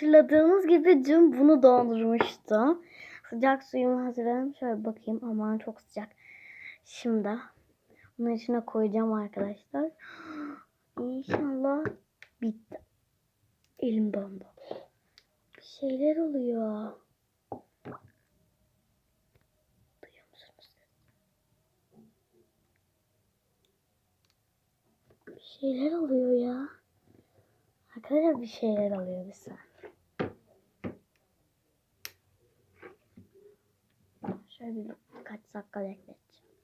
hatırladığınız gibi dün bunu dondurmuştum. Sıcak suyumu hazırladım. Şöyle bakayım. Aman çok sıcak. Şimdi bunun içine koyacağım arkadaşlar. İnşallah bitti. Elim dondu. Bir şeyler oluyor. Duyuyor? Bir şeyler oluyor ya. Arkadaşlar bir şeyler oluyor bir saniye. Şöyle bir kaç dakika bekleteceğim.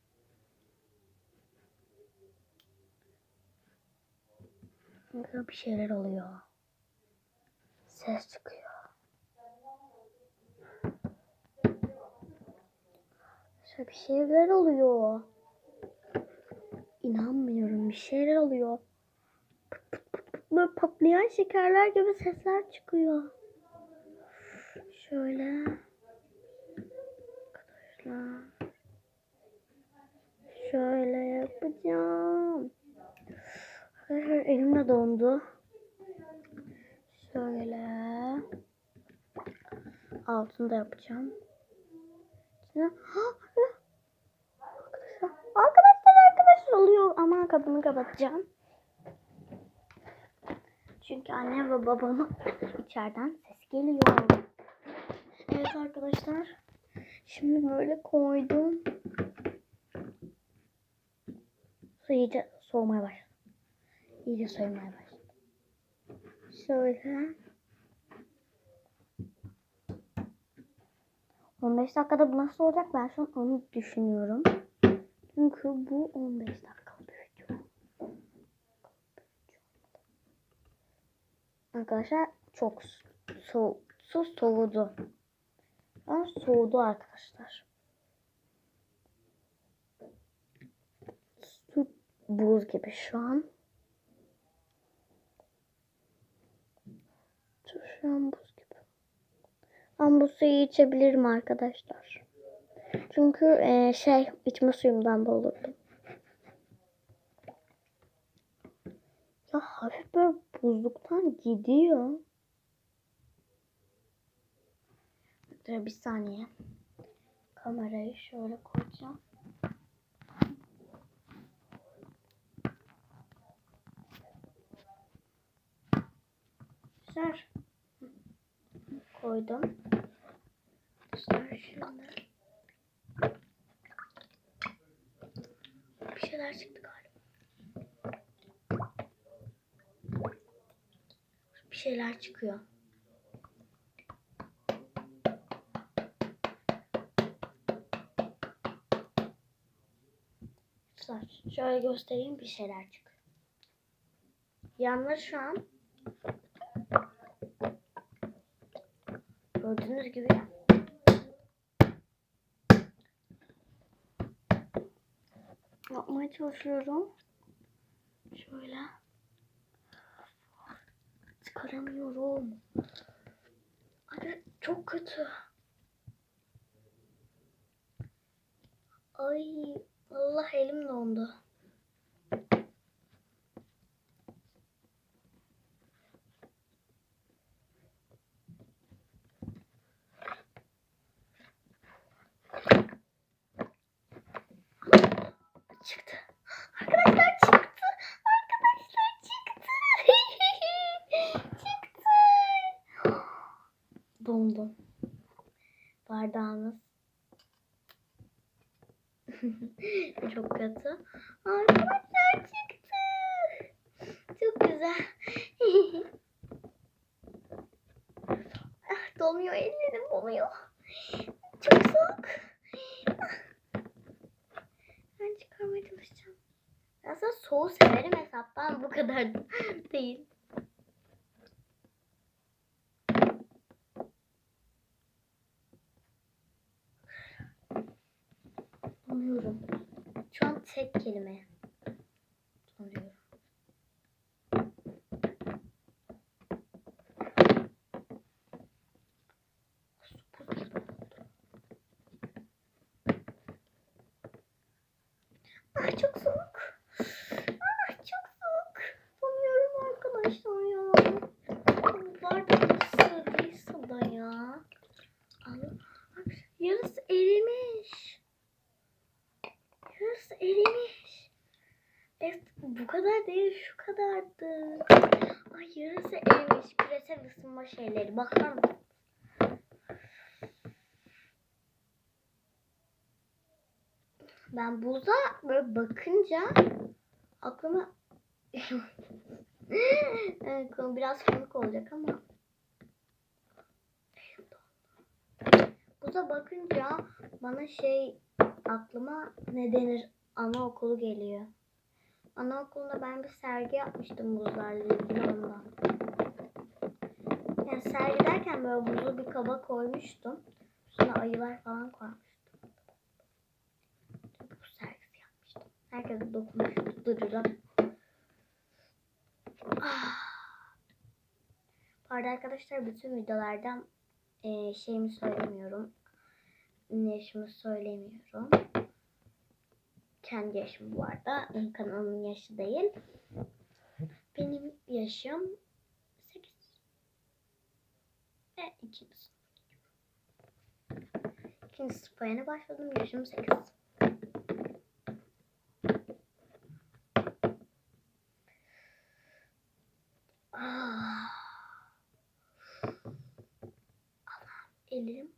Burada bir şeyler oluyor. Ses çıkıyor. Şöyle bir şeyler oluyor. İnanmıyorum bir şeyler oluyor. Böyle patlayan şekerler gibi sesler çıkıyor. Şöyle. Arkadaşlar. Şöyle yapacağım. Arkadaşlar elim de dondu. Şöyle. Altını da yapacağım. Arkadaşlar, arkadaşlar, arkadaşlar oluyor. Ama kapını kapatacağım. Çünkü anne ve babamın içeriden ses geliyor. Evet arkadaşlar. Şimdi böyle koydum. Su iyice soğumaya başladı. İyice soğumaya başladı. Şöyle. 15 dakikada bu nasıl olacak ben şu an onu düşünüyorum. Çünkü bu 15 dakikalık bir video. Arkadaşlar çok so su soğudu. Ben soğudu arkadaşlar. Su buz gibi şu an. Su şu an buz gibi. Ben bu suyu içebilirim arkadaşlar. Çünkü e, şey içme suyumdan doldurdum. Ya hafif böyle buzluktan gidiyor. Dur bir saniye. Kamerayı şöyle koyacağım. Güzel. Koydum. Güzel şimdi. Bir şeyler çıktı galiba. Bir şeyler çıkıyor. Saç. Şöyle göstereyim bir şeyler çıkıyor. Yanları şu an gördüğünüz gibi yapmaya çalışıyorum. Şöyle çıkaramıyorum. Abi çok kötü. Ay Allah elim dondu. Çıktı. Arkadaşlar çıktı. Arkadaşlar çıktı. çıktı. Dondum. Bardağımız. Çok kötü. Arkadaşlar çıktı. Çok güzel. ah, donuyor ellerim donuyor. Çok soğuk. Ben çıkarmaya çalışacağım. Aslında soğuğu severim hesaptan bu kadar değil. Donuyorum. Şu an tek kelime. Donuyorum. Su buz gibi oldu. Ah çok soğuk. Ah çok soğuk. Donuyorum arkadaşlar ya. Bardağım ısı. Vardı. Ay yarısı erimiş. Küresel ısınma şeyleri. Bakar mısın? Ben buza böyle bakınca aklıma biraz komik olacak ama buza bakınca bana şey aklıma ne denir anaokulu geliyor. Anaokulunda ben bir sergi yapmıştım buzlarla ilgili ondan. Yani sergi derken böyle buzu bir kaba koymuştum. Üstüne ayılar falan koymuştum. Buz sergisi yapmıştım. Herkes dokunmuştu. Dırırım. Ah. Bu arada arkadaşlar bütün videolardan eee şeyimi söylemiyorum. Yaşımı söylemiyorum. Kendi yaşım bu arada. Kanalımın yaşı değil. Benim yaşım 8. Ve ikinci sınıf. İkinci sınıfa yeni başladım. Yaşım 8. Ah. Ellerim.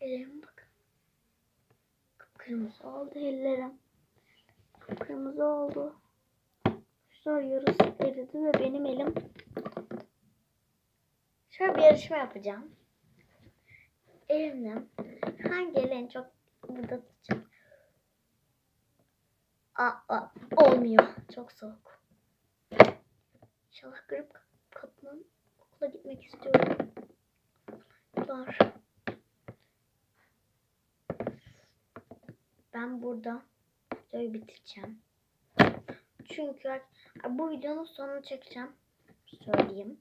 Ellerim bakın. Kıpkırmızı oldu ellerim. Kıpkırmızı oldu. Arkadaşlar yarısı eridi ve benim elim. Şöyle bir yarışma yapacağım. Elimle hangi el en çok burada tutacağım. Aa, olmuyor. Çok soğuk. İnşallah grip kap- kapmam. Okula gitmek istiyorum. Var. Ben burada videoyu bitireceğim. Çünkü bu videonun sonunu çekeceğim. Söyleyeyim.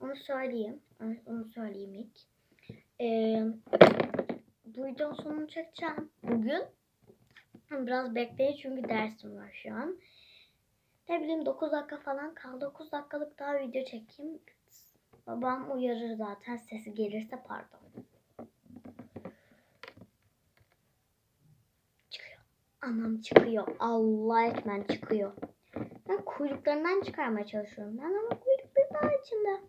Onu söyleyeyim. Onu- söyleyeyim ilk. Ee, bu videonun sonunu çekeceğim. Bugün. Biraz bekleyin çünkü dersim var şu an. Ne bileyim 9 dakika falan kaldı. 9 dakikalık daha video çekeyim. Babam uyarır zaten sesi gelirse pardon. Anam çıkıyor. Allah ekmen çıkıyor. Ben kuyruklarından çıkarmaya çalışıyorum. Ben ama kuyrukları daha içinde.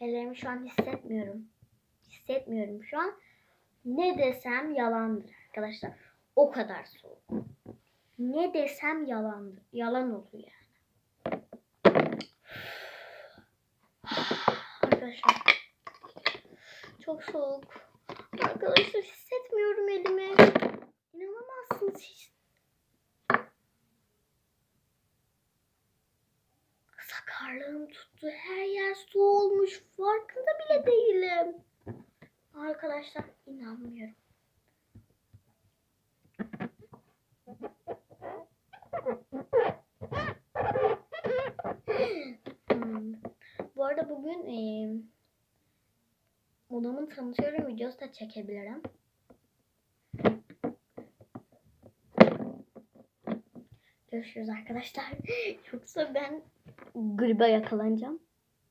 Ellerimi şu an hissetmiyorum. Hissetmiyorum şu an. Ne desem yalandır arkadaşlar. O kadar soğuk. Ne desem yalandır. Yalan olur yani. Arkadaşlar. Çok soğuk. Arkadaşlar hissetmiyorum elimi. İnanamazsınız hiç. Sakarlığım tuttu. Her yer su olmuş. Farkında bile değilim. Arkadaşlar inanmıyorum. Hmm. Bu arada bugün eee odamın tanıtıyorum videosu da çekebilirim. Görüşürüz arkadaşlar. Yoksa ben gribe yakalanacağım.